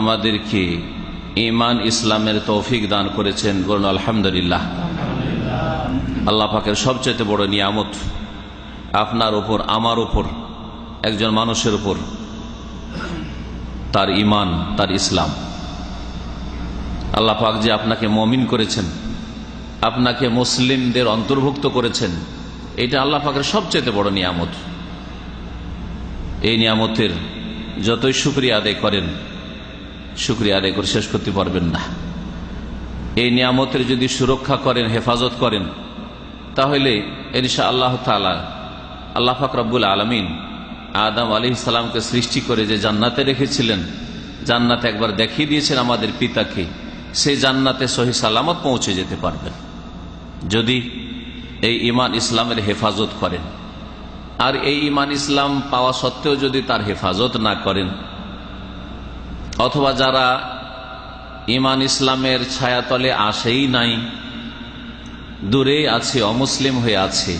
আমাদেরকে ইমান ইসলামের তৌফিক দান করেছেন বলুন, আলহামদুলিল্লাহ। আল্লাহ পাকের সবচেয়ে বড় নিয়ামত আপনার উপর, আমার উপর, একজন মানুষের উপর তার ইমান তার ইসলাম। আল্লাহ পাক যে আপনাকে মমিন করেছেন, আপনাকে মুসলিমদের অন্তর্ভুক্ত করেছেন, এটা আল্লাহ পাকের সবচেয়ে বড় নিয়ামত। এই নিয়ামতের যতই শুক্রিয়া আদায় করেন শুক্রিয়া আদায় করে, শেষ করতে পারবেন না। এই নিয়ামতের যদি সুরক্ষা করেন, হেফাজত করেন, তাহলে ইনশা আল্লাহ তালা আল্লাহ ফাকরাবুল আলমিন আদম আলী ইসলামকে সৃষ্টি করে যে জান্নাতে রেখেছিলেন, জান্নাতে একবার দেখিয়ে দিয়েছেন আমাদের পিতাকে সেই জান্নাতে সহি সালামত পৌঁছে যেতে পারবেন। যদি এই ইমান ইসলামের হেফাজত করেন। আর এই ইমান ইসলাম পাওয়া সত্ত্বেও যদি তার হেফাজত না করেন অথবা যারা ইমান ইসলামের ছায়াতলে আসেই নাই দূরে আছে, অমুসলিম হয়ে আছে,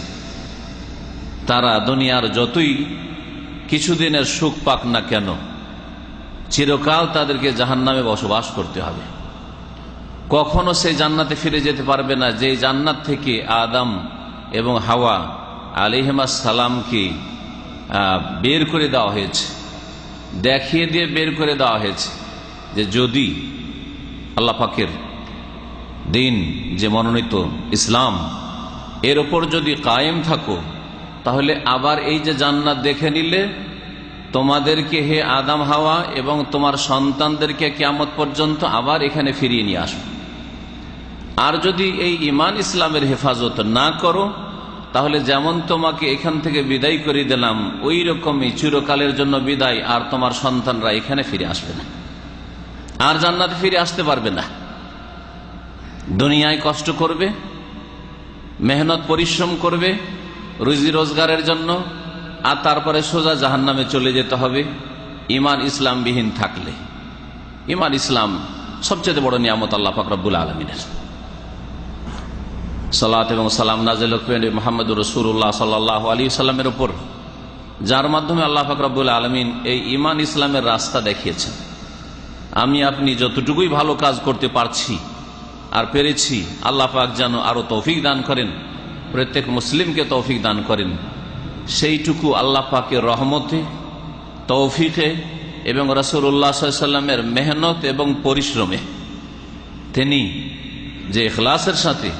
তারা দুনিয়ার যতই কিছুদিনের সুখ পাক না কেন, চিরকাল তাদেরকে জাহান নামে বসবাস করতে হবে। কখনো সেই জান্নাতে ফিরে যেতে পারবে না, যে জান্নাত থেকে আদম এবং হাওয়া আলিহমা সালামকে বের করে দেওয়া হয়েছে। দেখিয়ে দিয়ে বের করে দেওয়া হয়েছে যে যদি আল্লাহ পাকের দিন যে মনোনীত ইসলাম, এর ওপর যদি কায়েম থাকো, তাহলে আবার এই যে জান্নাত দেখে নিলে তোমাদেরকে হে আদাম হাওয়া এবং তোমার সন্তানদেরকে কেমত পর্যন্ত আবার এখানে ফিরিয়ে নিয়ে আসো আর যদি এই ইমান ইসলামের হেফাজত না করো তাহলে যেমন তোমাকে এখান থেকে বিদায় করে দিলাম ওই রকমই চিরকালের জন্য বিদায় আর তোমার সন্তানরা এখানে ফিরে আসবে না। আর জান্নাতে ফিরে আসতে পারবে না। দুনিয়ায় কষ্ট করবে, মেহনত পরিশ্রম করবে, রুজি রোজগারের জন্য, আর তারপরে সোজা জাহান নামে চলে যেতে হবে। ইমান ইসলামবিহীন থাকলে। ইমান ইসলাম সবচেয়ে বড় নিয়ামত আল্লাহ ফাকরাবুল আলমিনের। সালাত এবং সালাম নাজিল মোহাম্মদ রসুল্লাহ সাল্লাহ আলী সাল্লামের ওপর যার মাধ্যমে আল্লাহ ফাকরাবুল আলমিন এই ইমান ইসলামের রাস্তা দেখিয়েছেন। আমি আপনি যতটুকুই ভালো কাজ করতে পারছি আর পেরেছি, আল্লাহ পাক যেন আরও তৌফিক দান করেন, প্রত্যেক মুসলিমকে তৌফিক দান করেন। সেইটুকু আল্লাহ পাকের রহমতে, তৌফিকে এবং রসুল্লাহ সাল্লামের মেহনত এবং পরিশ্রমে তিনি যে এখলাসের সাথে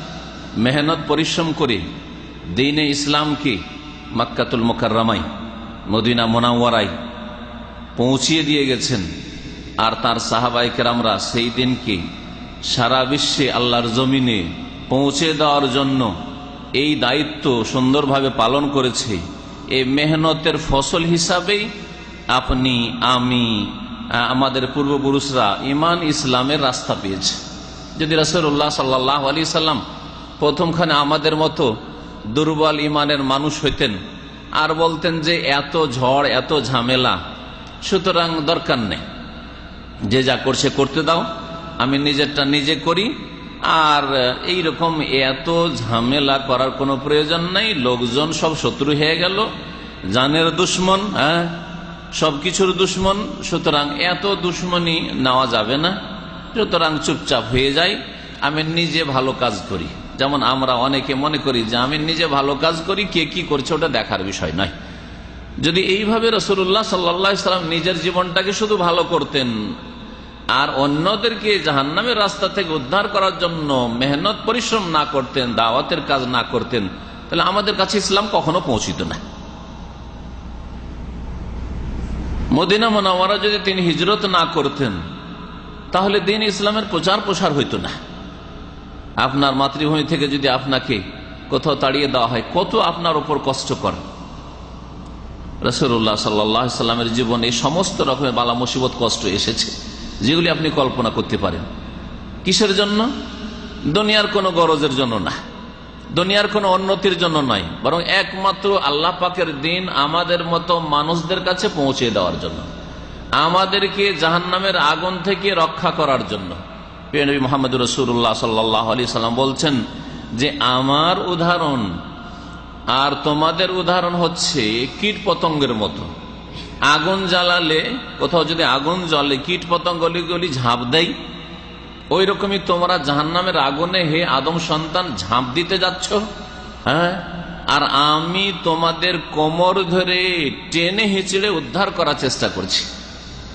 মেহনত পরিশ্রম করে, দিনে ইসলামকে মাক্কাতুল মোকাররামাই মদিনা মোনাওয়ারাই পৌঁছিয়ে দিয়ে গেছেন। আর তার সাহাবাই কেরামরা সেই দিনকে সারা বিশ্বে আল্লাহর জমিনে পৌঁছে দেওয়ার জন্য এই দায়িত্ব সুন্দরভাবে পালন করেছে। এই মেহনতের ফসল হিসাবেই আপনি, আমি, আমাদের পূর্বপুরুষরা ইমান ইসলামের রাস্তা পেয়েছে। যদি রসুল্লাহ সাল্লাহ আলি সাল্লাম প্রথমখানে আমাদের মতো দুর্বল ইমানের মানুষ হইতেন আর বলতেন যে, এত ঝড়, এত ঝামেলা, সুতরাং দরকার নেই। যে যা করছে করতে দাও, আমি নিজেরটা নিজে করি। আর এই রকম এত ঝামেলা করার কোনো প্রয়োজন নাই। লোকজন সব শত্রু হয়ে গেল, জানের দুশ্মন হ্যাঁ? সব কিছুর দুশ্মন, সুতরাং এত দুশ্মনী নেওয়া যাবে না। সুতরাং চুপচাপ হয়ে যায় আমি নিজে ভালো কাজ করি। যেমন আমরা অনেকে মনে করি যে আমি নিজে ভালো কাজ করি, কে কি করছে ওটা দেখার বিষয় নয়। যদি এইভাবে রসুল্লাহ সাল্লা ইসলাম নিজের জীবনটাকে শুধু ভালো করতেন, আর অন্যদেরকে জাহান্নামের রাস্তা থেকে উদ্ধার করার জন্য মেহনত, পরিশ্রম না করতেন, দাওয়াতের কাজ না করতেন, তাহলে আমাদের কাছে ইসলাম কখনো পৌঁছিত না। মদিনা মোনাওয়ারা যদি তিনি হিজরত না করতেন, তাহলে দিন ইসলামের প্রচার প্রসার হইত না। আপনার মাতৃভূমি থেকে যদি আপনাকে কোথাও তাড়িয়ে দেওয়া হয়, কত আপনার ওপর কষ্টকর রসুল্লাহ সাল্লামের জীবনে এই সমস্ত রকমের বালা, মুসিবত, কষ্ট এসেছে, যেগুলি আপনি কল্পনা করতে পারেন। কিসের জন্য? দুনিয়ার কোনো গরজের জন্য না। দুনিয়ার কোনো উন্নতির জন্য নয়। বরং একমাত্র আল্লাহ পাকের দিন আমাদের মতো মানুষদের কাছে পৌঁছে দেওয়ার জন্য। আমাদেরকে জাহান্নামের আগুন থেকে রক্ষা করার জন্য। নবী মোহাম্মদ রসুল্লাহ সাল্লাহ আলি সাল্লাম বলছেন যে আমার উদাহরণ আর তোমাদের উদাহরণ হচ্ছে কীট পতঙ্গের মতো। আগুন জ্বালালে, কোথাও যদি আগুন জ্বলে, কীট পতঙ্গগুলি ঝাঁপ দেয়। ওই রকমই তোমরা জাহান্নামের আগুনে হে আদম সন্তান ঝাঁপ দিতে যাচ্ছ। হ্যাঁ? আর আমি তোমাদের কোমর ধরে টেনে হেঁচড়ে উদ্ধার করার চেষ্টা করছি।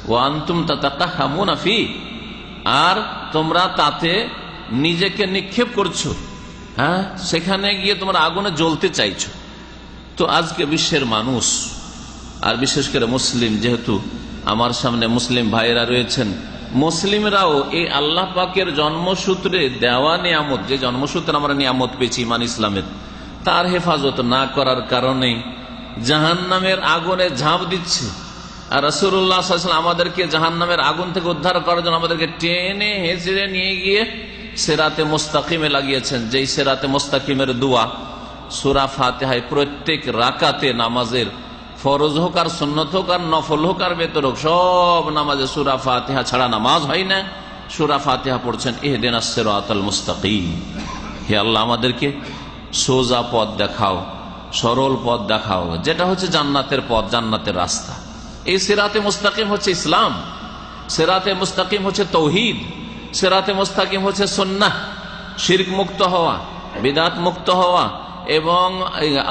ও আন্তুম তাতা হামুনাফি আর তোমরা তাতে নিজেকে নিক্ষেপ করছ হ্যাঁ? সেখানে গিয়ে তোমরা আগুনে জ্বলতে চাইছো। তো আজকে বিশ্বের মানুষ, আর বিশেষ করে মুসলিম, যেহেতু আমার সামনে মুসলিম ভাইয়েরা রয়েছেন, মুসলিমরাও এই আল্লাহ পাকের জন্মসূত্রে দেওয়া নিয়ামত, যে জন্মসূত্রে আমরা নিয়ামত পেয়েছি ইমান ইসলামের, তার হেফাজত না করার কারণে জাহান নামের আগুনে ঝাঁপ দিচ্ছে। আর আমাদেরকে জাহান নামের আগুন থেকে উদ্ধার করার জন্য আমাদেরকে টেনে হেঁচড়ে নিয়ে গিয়ে সেরাতে মোস্তাকিমে লাগিয়েছেন। যেই সেরাতে মোস্তাকিমের দোয়া, সুরা ফাতেহায় প্রত্যেক রাকাতে নামাজের ফরজ হোক আর সুন্নত হোক আর নফল হোক আর বেতর হোক, সব নামাজে সুরা ফাতেহা ছাড়া নামাজ হয় না। সুরা ফাতেহা পড়ছেন এহদিন আসেরাতল মুস্তাকিম। হে আল্লাহ, আমাদেরকে সোজা পথ দেখাও, সরল পথ দেখাও, যেটা হচ্ছে জান্নাতের পথ, জান্নাতের রাস্তা। এই সেরাতে মুস্তাকিম হচ্ছে ইসলাম, সেরাতে মুস্তাকিম হচ্ছে তৌহিদ, সেরাতে মুস্তাকিম হচ্ছে সন্না শির্ক মুক্ত হওয়া, বিদাত মুক্ত হওয়া, এবং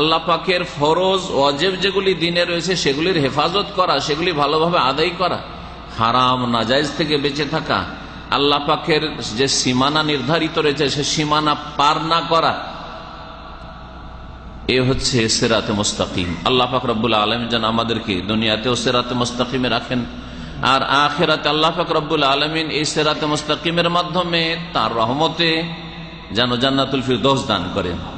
আল্লাহ পাকের ফরজ অজেব যেগুলি দিনে রয়েছে সেগুলির হেফাজত করা, সেগুলি ভালোভাবে আদায় করা, হারাম নাজাইজ থেকে বেঁচে থাকা, আল্লাহ পাকের যে সীমানা নির্ধারিত রয়েছে সে সীমানা পার না করা এ হচ্ছে সেরাতে মোস্তাকিম। আল্লাহ পাক রব্বুল আলম যেন আমাদেরকে দুনিয়াতেও সেরাতে মোস্তাকিমে রাখেন আর আখেরাতে আল্লাহ ফাকরাবুল আলমিন এই সেরাতে মোস্তাকিমের মাধ্যমে তার রহমতে যেন জান্নাতুল ফির দোষ দান করেন।